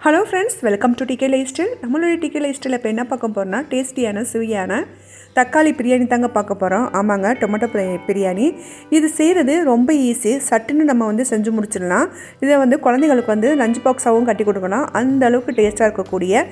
Hello friends welcome to DK lifestyle நம்மளுடைய decay life ஸ்டைலில் இப்போ என்ன பார்க்க போகிறோம்னா டேஸ்டியான சுவையான தக்காளி பிரியாணி தாங்க பார்க்க போகிறோம் ஆமாங்க டொமேட்டோ பிரியாணி. இது செய்கிறது ரொம்ப ஈஸி சட்டுன்னு நம்ம வந்து செஞ்சு முடிச்சிடலாம். இதை வந்து குழந்தைங்களுக்கு வந்து லஞ்ச் பாக்ஸாகவும் கட்டி கொடுக்கலாம் அந்த அளவுக்கு டேஸ்ட்டாக இருக்கக்கூடிய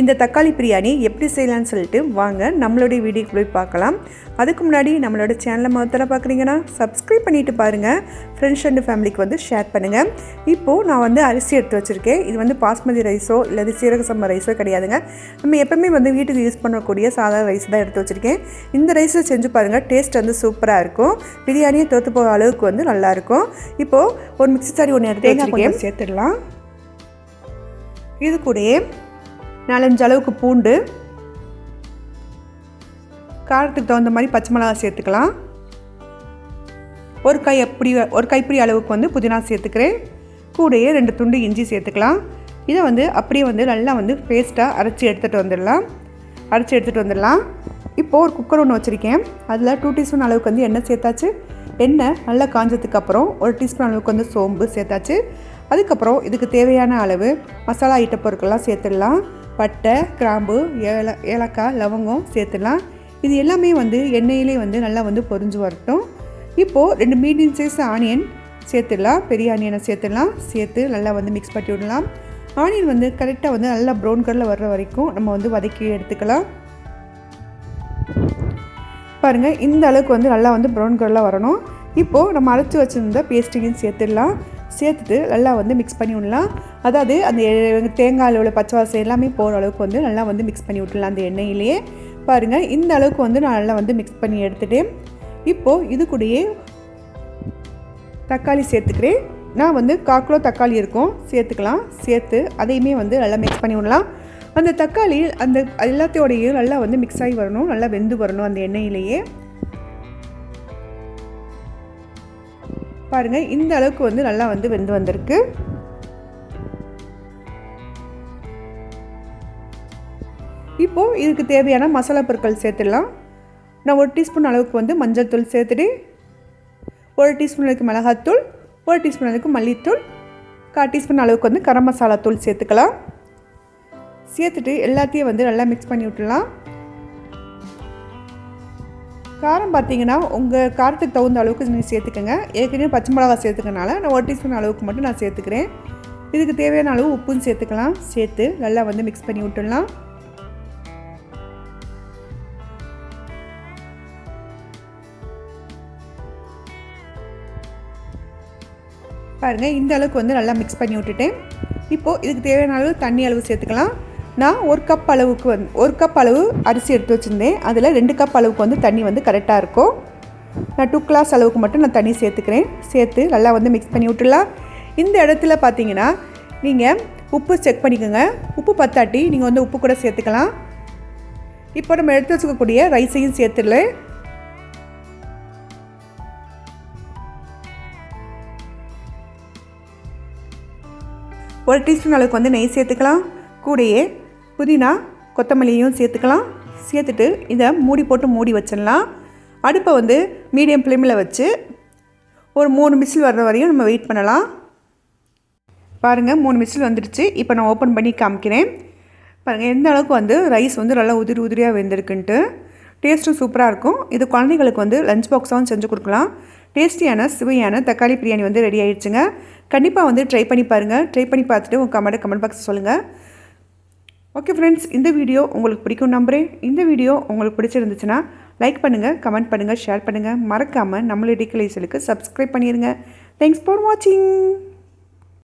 இந்த தக்காளி பிரியாணி எப்படி செய்யலாம்னு சொல்லிட்டு வாங்க நம்மளுடைய வீடியோக்கு போய் பார்க்கலாம். அதுக்கு முன்னாடி நம்மளோட சேனலை மொத்தத்தில் பார்க்குறீங்கன்னா சப்ஸ்கிரைப் பண்ணிட்டு பாருங்கள் ஃப்ரெண்ட்ஸ் அண்ட் ஃபேமிலிக்கு வந்து ஷேர் பண்ணுங்கள் இப்போது நான் வந்து அரிசி எடுத்து வச்சுருக்கேன். இது வந்து பாஸ்மதி ரைஸோ இல்லை சீரக சம்பா ரைஸோ கிடையாதுங்க. நம்ம எப்பவுமே வந்து வீட்டுக்கு யூஸ் பண்ணக்கூடிய சாதாரண ரைஸ் தான் எடுத்து வச்சுருக்கேன். இந்த ரைஸை செஞ்சு பாருங்கள் டேஸ்ட் வந்து சூப்பராக இருக்கும். பிரியாணியை தோற்று போகிற அளவுக்கு வந்து நல்லாயிருக்கும். இப்போது ஒரு மிக்ஸி சாரி ஒன்று எடுத்து வச்சுருக்கேன் சேர்த்துடலாம். இது கூடயே நாலஞ்சு அளவுக்கு பூண்டு காரத்துக்கு தகுந்த மாதிரி பச்சை மிளகா சேர்த்துக்கலாம். ஒரு கை அப்படி ஒரு கைப்பிடி அளவுக்கு வந்து புதினா சேர்த்துக்கிறேன். கூடயே ரெண்டு துண்டு இஞ்சி சேர்த்துக்கலாம். இதை வந்து அப்படியே வந்து நல்லா வந்து பேஸ்ட்டாக அரைச்சி எடுத்துகிட்டு வந்துடலாம். அரைச்சி எடுத்துகிட்டு வந்துடலாம். இப்போது ஒரு குக்கர் ஒன்று வச்சுருக்கேன். அதில் டூ டீஸ்பூன் அளவுக்கு வந்து எண்ணெய் சேர்த்தாச்சு. எண்ணெய் நல்லா காஞ்சதுக்கப்புறம் ஒரு டீஸ்பூன் அளவுக்கு வந்து சோம்பு சேர்த்தாச்சு. அதுக்கப்புறம் இதுக்கு தேவையான அளவு மசாலா ஐட்ட பொருட்கள்லாம் சேர்த்துடலாம். பட்டை கிராம்பு ஏல ஏலக்காய் லவங்கம் சேர்த்துடலாம். இது எல்லாமே வந்து எண்ணெயிலே வந்து நல்லா வந்து பொரிஞ்சு வரட்டும். இப்போது ரெண்டு மீடியம் சைஸ் ஆனியன் சேர்த்துடலாம். பெரிய ஆனியனை சேர்த்துடலாம். சேர்த்து நல்லா வந்து மிக்ஸ் பண்ணி விடலாம். ஆனியன் வந்து கரெக்டாக வந்து நல்லா ப்ரௌன் கலரில் வர்ற வரைக்கும் நம்ம வந்து வதக்கி எடுத்துக்கலாம். பாருங்கள் இந்த அளவுக்கு வந்து நல்லா வந்து ப்ரௌன் கலரில் வரணும். இப்போது நம்ம அரைச்சி வச்சுருந்த பேஸ்ட்டையும் சேர்த்துடலாம். சேர்த்துட்டு நல்லா வந்து மிக்ஸ் பண்ணி விடலாம். அதாவது அந்த தேங்காயில் உள்ள பச்சை வாசம் எல்லாமே போகிற அளவுக்கு வந்து நல்லா வந்து மிக்ஸ் பண்ணி விட்டுலாம் அந்த எண்ணெயிலேயே. பாருங்கள் இந்த அளவுக்கு வந்து நான் நல்லா வந்து மிக்ஸ் பண்ணி எடுத்துகிட்டேன் இப்போது இது கூடயே தக்காளி சேர்த்துக்கிறேன். நான் வந்து கால் கிலோ தக்காளி இருக்கும் சேர்த்துக்கலாம். சேர்த்து அதையுமே வந்து நல்லா மிக்ஸ் பண்ணி விடலாம். அந்த தக்காளி அந்த எல்லாத்தையோடையும் நல்லா வந்து மிக்ஸ் ஆகி வரணும். நல்லா வெந்து வரணும் அந்த எண்ணெயிலேயே. பாருங்கள் இந்த அளவுக்கு வந்து நல்லா வந்து வெந்து வந்திருக்கு. இப்போது இதுக்கு தேவையான மசாலா பொருட்கள் சேர்த்துடலாம். நான் ஒரு டீஸ்பூன் அளவுக்கு வந்து மஞ்சள் தூள் சேர்த்துட்டு ஒரு டீஸ்பூன் அளவுக்கு மிளகாத்தூள் ஒரு டீஸ்பூன் அளவுக்கு மல்லித்தூள் கால் டீஸ்பூன் அளவுக்கு வந்து கரம் மசாலா தூள் சேர்த்துக்கலாம். சேர்த்துட்டு எல்லாத்தையும் வந்து நல்லா மிக்ஸ் பண்ணி விட்டுலாம் காரம் பார்த்தீங்கன்னா உங்கள் காரத்துக்கு தகுந்த அளவுக்கு நீங்கள் சேர்த்துக்கோங்க. ஏற்கனவே பச்சை மிளகா சேர்த்துக்கனால நான் ஒரு டீஸ்பூன் அளவுக்கு மட்டும் நான் சேர்த்துக்கிறேன். இதுக்கு தேவையான அளவு உப்பும் சேர்த்துக்கலாம். சேர்த்து நல்லா வந்து மிக்ஸ் பண்ணி விட்டுடலாம். பாருங்கள் இந்த அளவுக்கு வந்து நல்லா மிக்ஸ் பண்ணி விட்டுட்டேன். இப்போது இதுக்கு தேவையான அளவு தண்ணி அளவு சேர்த்துக்கலாம். நான் ஒரு கப் அளவுக்கு வந்து ஒரு கப் அளவு அரிசி எடுத்து வச்சுருந்தேன். அதில் ரெண்டு கப் அளவுக்கு வந்து தண்ணி வந்து கரெக்டாக இருக்கும். நான் டூ கிளாஸ் அளவுக்கு மட்டும் நான் தண்ணி சேர்த்துக்கிறேன். சேர்த்து நல்லா வந்து மிக்ஸ் பண்ணி விட்டுடலாம். இந்த இடத்துல பார்த்தீங்கன்னா நீங்கள் உப்பு செக் பண்ணிக்கோங்க. உப்பு பத்தாட்டி நீங்கள் வந்து உப்பு கூட சேர்த்துக்கலாம். இப்போ நம்ம எடுத்து வச்சுக்கக்கூடிய ரைஸையும் சேர்த்துடல ஒரு டீஸ்பூன் அளவுக்கு வந்து நெய் சேர்த்துக்கலாம். கூடயே புதினா கொத்தமல்லியும் சேர்த்துக்கலாம். சேர்த்துட்டு இதை மூடி போட்டு மூடி வச்சிடலாம். அடுப்பை வந்து மீடியம் ஃப்ளேமில் வச்சு ஒரு மூணு மிசில் வர்ற வரையும் நம்ம வெயிட் பண்ணலாம். பாருங்கள் மூணு மிசில் வந்துடுச்சு. இப்போ நான் ஓப்பன் பண்ணி காமிக்கிறேன். பாருங்கள் எந்த அளவுக்கு வந்து ரைஸ் வந்து நல்லா உதிரி உதிரியாக வெந்திருக்குன்ட்டு. டேஸ்ட்டும் சூப்பராக இருக்கும். இது குழந்தைங்களுக்கு வந்து லஞ்ச் பாக்ஸாகவும் செஞ்சு கொடுக்கலாம். டேஸ்டியான சுவையான தக்காளி பிரியாணி வந்து ரெடி ஆயிடுச்சுங்க. கண்டிப்பாக வந்து ட்ரை பண்ணி பாருங்கள் ட்ரை பண்ணி பார்த்துட்டு உங்கள் கமெண்ட் கமெண்ட் பாக்ஸ் சொல்லுங்கள் ஓகே ஃப்ரெண்ட்ஸ் இந்த வீடியோ உங்களுக்கு பிடிக்கும் நம்புகிறேன் இந்த வீடியோ உங்களுக்கு பிடிச்சிருந்துச்சுன்னா லைக் பண்ணுங்கள் கமெண்ட் பண்ணுங்கள் ஷேர் பண்ணுங்கள் மறக்காமல் நம்மளுடைய டிக்கலைசலுக்கு சப்ஸ்கிரைப் பண்ணிடுங்க தேங்க்ஸ் ஃபார் வாட்சிங்